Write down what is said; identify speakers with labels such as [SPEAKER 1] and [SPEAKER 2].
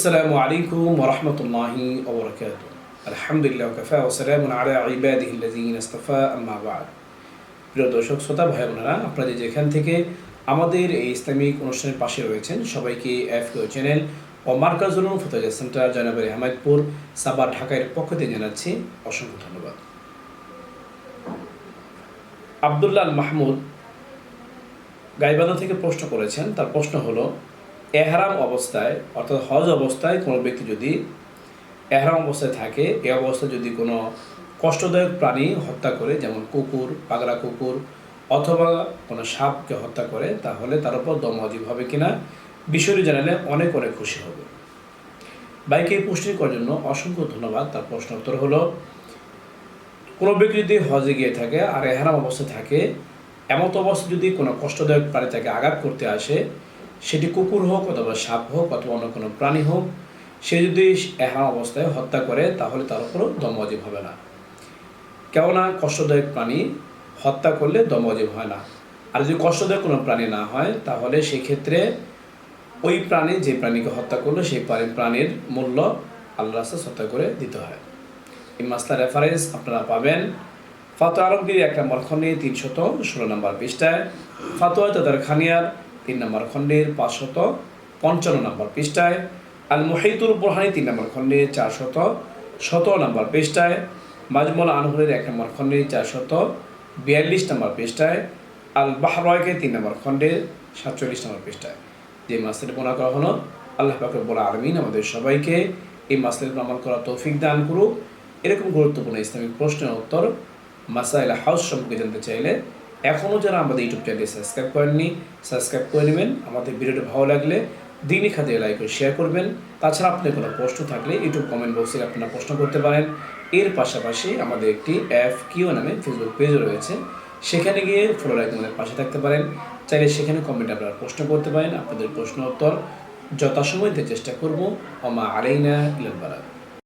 [SPEAKER 1] আসসালামু আলাইকুম ওরহমতুল্লাহি ওবরাকাত আলহামদুলিল্লাহ কাফা ওসালাম আলা ইবাদিহি লাযিনা ইসতাফা আম্মা বা'দ প্রিয় দর্শক, শ্রোতা, ভাই, বোনেরা, আপনাদের যেখান থেকে আমাদের এই ইসলামিক অনুষ্ঠানের পাশে রয়েছেন সবাইকে এফ চ্যানেল ও মার্কাজুল ফতেজা সেন্টার জনাবের হেমায়তপুর সাবা ঢাকার পক্ষ থেকে জানাচ্ছি অসংখ্য ধন্যবাদ। আব্দুল্লাহ মাহমুদ গাইবাদা থেকে প্রশ্ন করেছেন, তার প্রশ্ন হলো এহরাম অবস্থায়, অর্থাৎ হজ অবস্থায় কোনো ব্যক্তি যদি এহরাম অবস্থায় থাকে, এ অবস্থায় যদি কোনো কষ্টদায়ক প্রাণী হত্যা করে, যেমন কুকুর পাগলা কুকুর, অথবা কোনো সাপকে হত্যা করে, তাহলে তার উপর দম অজীব হবে কিনা, বিষয়টি জানালে অনেক অনেক খুশি হবে। বাইকে পুষ্টি করার জন্য অসংখ্য ধন্যবাদ। তার প্রশ্ন উত্তর হলো, কোনো ব্যক্তি যদি হজে গিয়ে থাকে আর এহারাম অবস্থায় থাকে, এমত অবস্থায় যদি কোনো কষ্টদায়ক প্রাণী তাকে আঘাত করতে আসে সেটি কুকুর হোক অথবা সাপ হোক অথবা অন্য কোনো প্রাণী হোক, সে যদি এহা অবস্থায় হত্যা করে, তাহলে তার উপরও দম অজীব হবে না। কেননা কষ্টদায়ক প্রাণী হত্যা করলে দম অজীব হয় না। আর যদি কষ্টদায়ক কোনো প্রাণী না হয়, তাহলে সেক্ষেত্রে ওই প্রাণী যে প্রাণীকে হত্যা করল, সেই প্রাণী- প্রাণীর মূল্য আল্লাহ রাস্তা হত্যা করে দিতে হয়। এই মাসলা রেফারেন্স আপনারা পাবেন ফাতোয়া আলমগীর এক নম্বর খণ্ডে তিনশত ষোলো নম্বর পৃষ্ঠায়। ফাতোয়া তাদের খানিয়ার তিন নম্বর খণ্ডের পাঁচশত পঞ্চান্ন নম্বর পৃষ্ঠায়। আল মুহিতুল বুরহানি তিন নম্বর খণ্ডে চারশত সতেরো নম্বর পৃষ্ঠায়। মাজমুল আনহুরের এক নম্বর খণ্ডে চারশত বিয়াল্লিশ নম্বর পৃষ্ঠায়। আল বাহরয়কে তিন নম্বর খণ্ডে সাতচল্লিশ নম্বর পৃষ্ঠায়। যে মাসের বোনা করা হলো, আল্লাহ পাকের বলা আলমিন আমাদের সবাইকে এই মাসের প্রমাণ করা তৌফিক দান করুক। এরকম গুরুত্বপূর্ণ ইসলামিক প্রশ্নের উত্তর মাসাইল হাউস সম্পর্কে জানতে চাইলে এখনও যারা আমাদের ইউটিউব চ্যানেলে সাবস্ক্রাইব করেননি সাবস্ক্রাইব করে নেবেন। আমাদের ভিডিওটি ভালো লাগলে দিনই খাতে লাইক করে শেয়ার করবেন। তাছাড়া আপনার কোনো প্রশ্ন থাকলে ইউটিউব কমেন্ট বক্সে আপনারা প্রশ্ন করতে পারেন। এর পাশাপাশি আমাদের একটি অ্যাপ কিউ নামে ফেসবুক পেজ রয়েছে। সেখানে গিয়ে ফলো লাইক আমাদের পাশে থাকতে পারেন। চাইলে সেখানে কমেন্ট আপনারা প্রশ্ন করতে পারেন, আপনাদের প্রশ্ন উত্তর যথাসময় দিতে চেষ্টা করব। আমা আলাইনা ইলাল বারাক